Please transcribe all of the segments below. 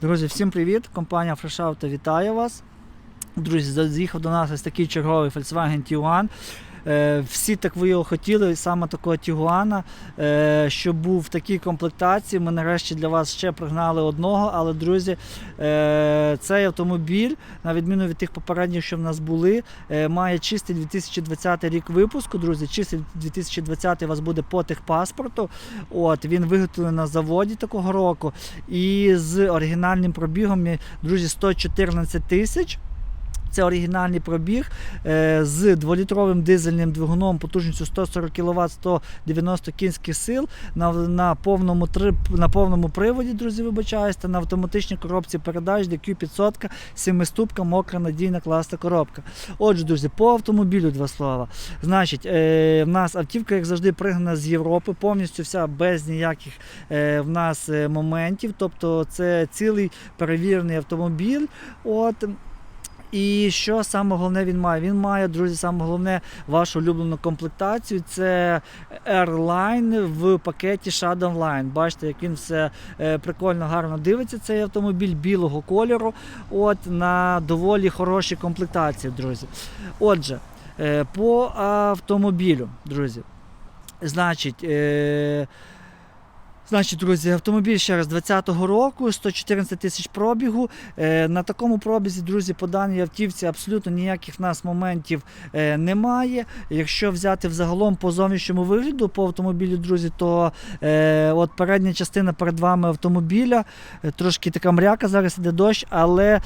Друзі, всім привіт! Компанія FreshAuto вітає вас. Друзі, заїхав до нас ось такий черговий Volkswagen T1. Всі так його хотіли, саме такого Тігуана, е, що був в такій комплектації. Ми нарешті для вас ще пригнали одного. Але, друзі, е, цей автомобіль, на відміну від тих попередніх, що в нас були, е, має чистий 2020 рік випуску. Друзі, чистий 2020 у вас буде по техпаспорту. От, він виготовлений на заводі такого року. І з оригінальним пробігом, е, друзі, 114 тисяч. Це оригінальний пробіг е, з 2-літровим дизельним двигуном потужністю 140 кВт, 190 кінських сил на, на, повному, на повному приводі, друзі, вибачаюсь, та на автоматичній коробці передач DQ500, 7-ступка, мокра, надійна, класна коробка. Отже, друзі, по автомобілю два слова. Значить, е, в нас автівка, як завжди, пригнана з Європи, повністю вся без ніяких е, в нас моментів. Тобто це цілий перевірений автомобіль. От, і що саме головне він має? Він має, друзі, саме головне вашу улюблену комплектацію. Це Airline в пакеті Shadow Line. Бачите, як він все е, прикольно, гарно дивиться. Цей автомобіль білого кольору. От на доволі хорошій комплектації, друзі. Отже, е, по автомобілю, друзі. Значить. Значить, друзі, автомобіль ще раз 20-го року, 114 тисяч пробігу. Е, на такому пробізі, друзі, по даній автівці абсолютно ніяких в нас моментів е, немає. Якщо взяти взагалом по зовнішньому вигляду по автомобілю, друзі, то е, от передня частина перед вами автомобіля, трошки така мряка, зараз іде дощ, але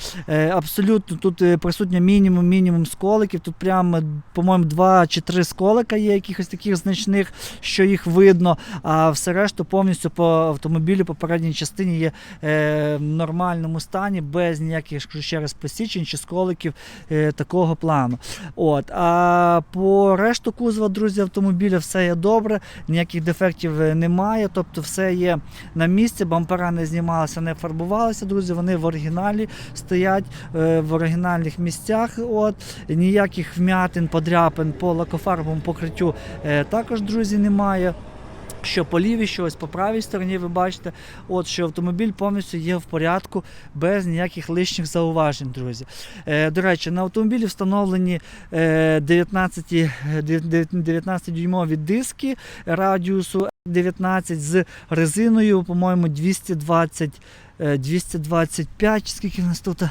абсолютно тут присутня мінімум мінімум сколиків. Тут прямо, по-моєму, два чи три сколика є якихось таких значних, що їх видно, а все решту повністю по автомобілю по передній частині є е, в нормальному стані, без ніяких ще раз посічень чи сколиків е, такого плану. От. А по решту кузова, друзі, автомобіля все є добре, ніяких дефектів е, немає, тобто все є на місці, бампера не знімалися, не фарбувалися, друзі, вони в оригіналі стоять в оригінальних місцях. От. Ніяких вмятин, подряпин по лакофарбовому покриттю також, друзі, немає. Що по лівій, що ось по правій стороні, ви бачите, от що автомобіль повністю є в порядку без ніяких лишніх зауважень, друзі. Е, до речі, на автомобілі встановлені е, 19, 19-дюймові диски радіусу 19 з резиною, по-моєму, 220, е, 225, скільки в нас тут.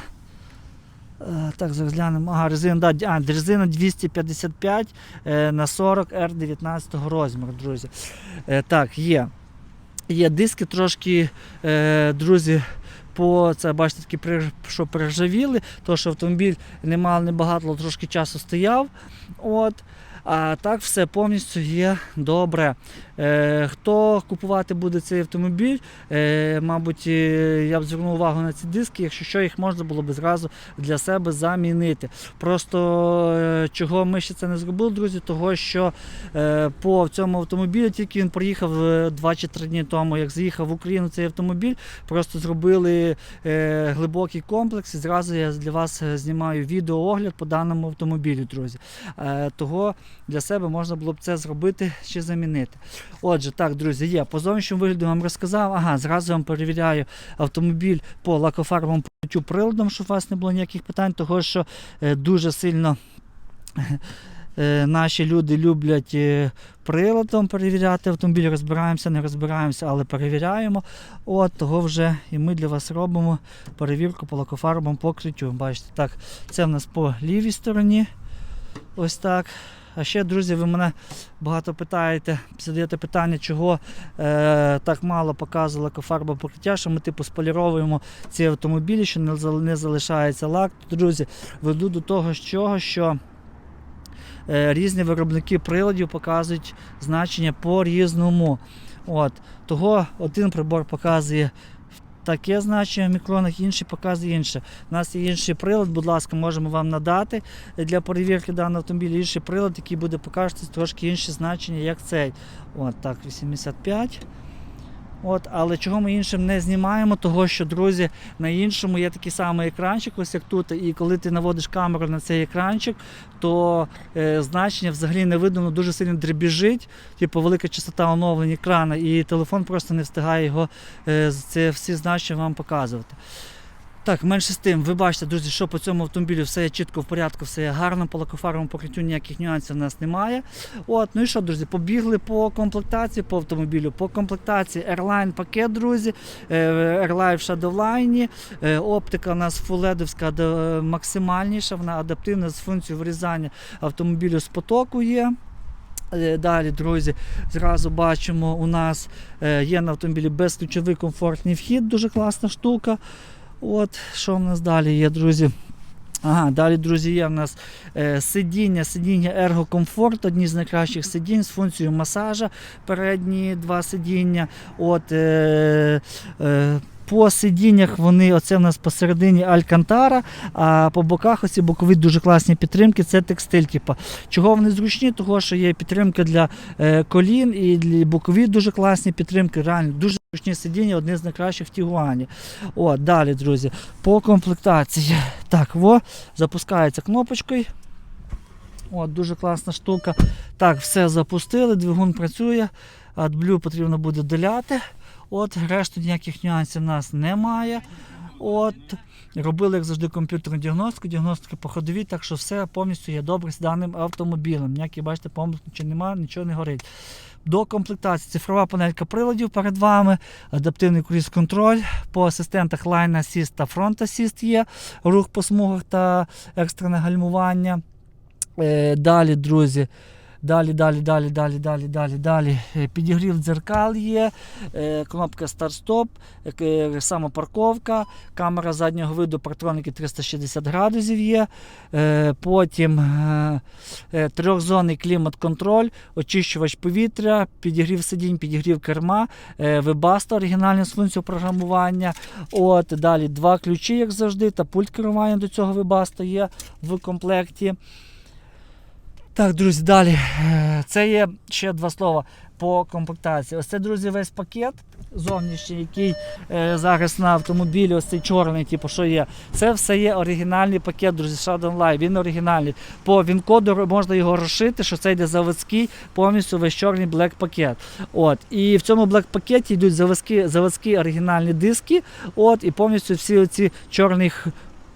Е, Так, зараз глянемо. Ага, резина, да, а, резина 255 е, на 40 r 19 розміру, друзі. Е, так, є. Є диски трошки, друзі, по це бачите, такі що приржавіли, тому що автомобіль не мав небагато, трошки часу стояв. От. А так все повністю є добре. Е, хто купувати буде цей автомобіль, е, мабуть, е, я б звернув увагу на ці диски, якщо що, їх можна було б зразу для себе замінити. Просто чого ми ще це не зробили, друзі, того що по цьому автомобілю тільки він приїхав е, 2 чи 3 дні тому, як заїхав в Україну цей автомобіль, просто зробили глибокий комплекс і зразу я для вас знімаю відеоогляд по даному автомобілю, друзі. Того для себе можна було б це зробити чи замінити. Отже, так, друзі, є. По зовнішньому вигляду вам розказав. Ага, зразу вам перевіряю автомобіль по лакофарбовому покриттю приладом, щоб у вас не було ніяких питань, того що е, дуже сильно. е, Наші люди люблять е, приладом перевіряти автомобіль, розбираємося, не розбираємося, але перевіряємо. От того вже і ми для вас робимо перевірку по лакофарбовому покриттю. Бачите, так, це в нас по лівій стороні. Ось так. А ще, друзі, ви мене багато питаєте, задаєте питання, чого е, так мало показувало лакофарбове покриття, що ми типу споліровуємо ці автомобілі, що не, не залишається лак. Друзі, веду до того, що, що е, різні виробники приладів показують значення по-різному. От, того один прибор показує таке значення в мікронах, інший показує інше. У нас є інший прилад, будь ласка, можемо вам надати для перевірки даного автомобіля інший прилад, який буде показувати трошки інші значення, як цей. От так, 85. От, але чого ми іншим не знімаємо, того що, друзі, на іншому є такий самий екранчик, ось як тут. І коли ти наводиш камеру на цей екранчик, то е, значення взагалі не видно, воно дуже сильно дребіжить, типу велика частота оновлення екрана, і телефон просто не встигає його е, це всі значення вам показувати. Так, менше з тим, ви бачите, друзі, що по цьому автомобілю все чітко в порядку, все є гарно, по лакофаровому покриттю ніяких нюансів у нас немає. От, ну і що, друзі, побігли по комплектації по автомобілю. По комплектації Airline пакет, друзі, е, Airline в Shadowline, е, оптика у нас фуледовська де- максимальніша, вона адаптивна з функцією вирізання автомобілю з потоку є. Е, Далі, друзі, зразу бачимо, у нас е, є на автомобілі безключовий комфортний вхід, дуже класна штука. От, що в нас далі є, друзі? Ага, далі, друзі, є в нас е, сидіння, сидіння ергокомфорт, одні з найкращих сидінь з функцією масажа, передні два сидіння. От, е, е, по сидіннях вони, оце в нас посередині Алькантара, а по боках оці бокові дуже класні підтримки, це текстиль. Типу. Чого вони зручні? Того, що є підтримка для е, колін і для бокові дуже класні підтримки. Реально дуже зручні сидіння, одне з найкращих в Тігуані. От, далі, друзі, по комплектації. Так, во, запускається кнопочкою. От, дуже класна штука. Так, все запустили, двигун працює. AdBlue потрібно буде доляти. От, решту ніяких нюансів у нас немає. От, робили, як завжди, комп'ютерну діагностику, діагностики по ходовій, так що все повністю є добре з даним автомобілем. Ніякі, бачите, помилок нічого немає, нічого не горить. До комплектації цифрова панелька приладів перед вами, адаптивний круїз-контроль. По асистентах Line Assist та Front Assist є, рух по смугах та екстрене гальмування. Е, Далі, друзі. Далі, далі, далі, далі, далі, далі, далі. Е, Підігрів дзеркал є, е, кнопка старт-стоп, е, самопарковка, камера заднього виду, партроники 360 градусів є. Потім трьохзонний клімат-контроль, очищувач повітря, підігрів сидінь, підігрів керма, вебаста оригінальна з функцією програмування. От, далі два ключі, як завжди, та пульт керування до цього вебаста є в комплекті. Так, друзі, далі. Е, Це є ще два слова по комплектації. Ось це, друзі, весь пакет зовнішній, який е, зараз на автомобілі, ось цей чорний, типу, що є. Це все є оригінальний пакет, друзі, Shadow Live. Він оригінальний. По він-коду можна його розшити, що це йде заводський, повністю весь чорний блек пакет. От. І в цьому блек пакеті йдуть заводські, заводські оригінальні диски. От, і повністю всі оці чорних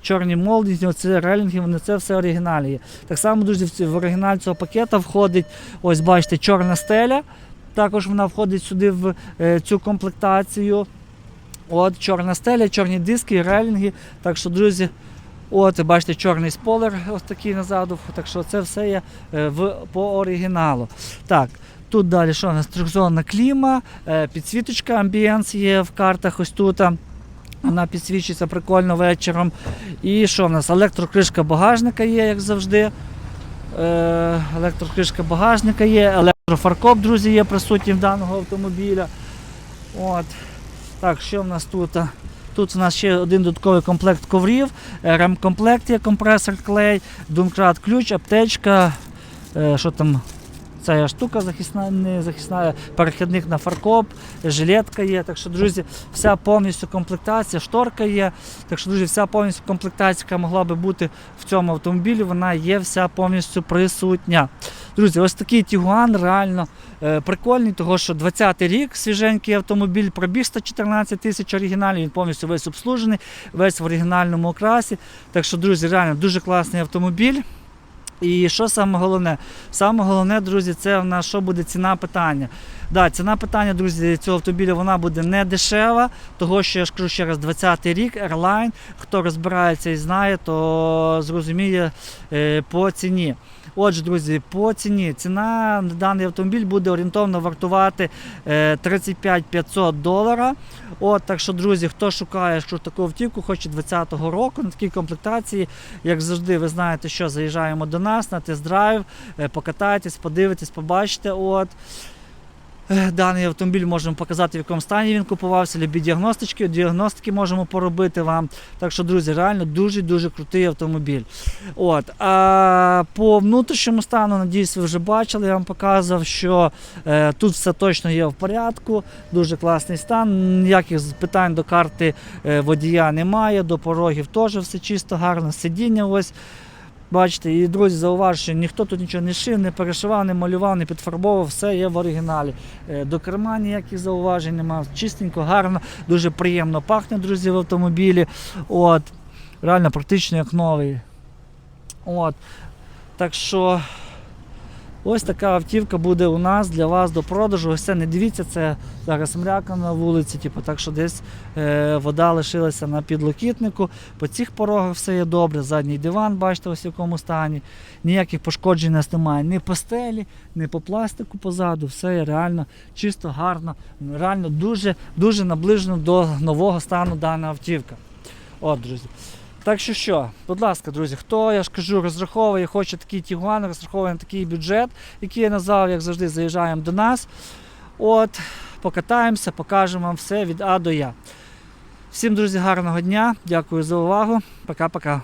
чорні молдінги, це релінги, вони це все оригіналі. Так само, друзі, в ці- в оригінал цього пакета входить, ось бачите, чорна стеля. Також вона входить сюди в е, цю комплектацію. От, чорна стеля, чорні диски, релінги. Так що, друзі, от, бачите, чорний спойлер ось такий назаду. Так що це все є е, в, по оригіналу. Так, тут далі що у нас? Трьохзонна кліма, е, підсвіточка амбієнс є в картах ось тут. Вона підсвічується прикольно вечором. І що в нас? Електрокришка багажника є, як завжди. Е, електрокришка багажника є, електрофаркоп, друзі, є присутній в даного автомобіля. От. Так, що в нас тут? Тут у нас ще один додатковий комплект коврів, ремкомплект є компресор клей, думкрат ключ, аптечка, е, що там, ця штука захисна, не захисна, перехідник на фаркоп, жилетка є. Так що, друзі, вся повністю комплектація, шторка є. Так що, друзі, вся повністю комплектація, яка могла би бути в цьому автомобілі, вона є вся повністю присутня. Друзі, ось такий Тігуан реально е, прикольний, того що 20-й рік свіженький автомобіль, пробіг 114 тисяч оригіналів, він повністю весь обслужений, весь в оригінальному окрасі. Так що, друзі, реально дуже класний автомобіль. І що саме головне? Саме головне, друзі, це на що буде ціна питання. Да, ціна питання, друзі, цього автомобіля вона буде не дешева, того що я ж кажу ще раз, 20-й рік, Airline, хто розбирається і знає, то зрозуміє е, по ціні. Отже, друзі, по ціні. Ціна на даний автомобіль буде орієнтовно вартувати е, 35 500 долара. От, так що, друзі, хто шукає що таку автівку, хоче 20-го року на такій комплектації, як завжди, ви знаєте, що заїжджаємо до нас на тест-драйв, е, покатайтесь, подивитесь, побачите. От. Е, Даний автомобіль можемо показати, в якому стані він купувався, любі діагностички, діагностики можемо поробити вам. Так що, друзі, реально дуже-дуже крутий автомобіль. От. А по внутрішньому стану, надіюсь, ви вже бачили, я вам показував, що е, тут все точно є в порядку, дуже класний стан. Ніяких питань до карти е, водія немає, до порогів теж все чисто, гарно. Сидіння ось. Бачите, і друзі, зауважу, що ніхто тут нічого не шив, не перешивав, не малював, не підфарбовував, все є в оригіналі. Е, До керма ніяких зауважень немає. Чистенько, гарно, дуже приємно пахне, друзі, в автомобілі. От, реально практично як новий. От. Так що ось така автівка буде у нас для вас до продажу. Ось це не дивіться, це зараз мряка на вулиці, типу, так що десь е, вода лишилася на підлокітнику. По цих порогах все є добре. Задній диван, бачите, ось в якому стані. Ніяких пошкоджень нас немає ні по стелі, ні по пластику позаду. Все є реально чисто, гарно, реально дуже, дуже наближено до нового стану дана автівка. От, друзі. Так що що, будь ласка, друзі, хто я ж кажу, розраховує, хоче такий Тігуан, розраховує на такий бюджет, який я назвав, як завжди, заїжджаємо до нас. От, покатаємося, покажемо вам все від А до Я. Всім, друзі, гарного дня. Дякую за увагу. Пока-пока.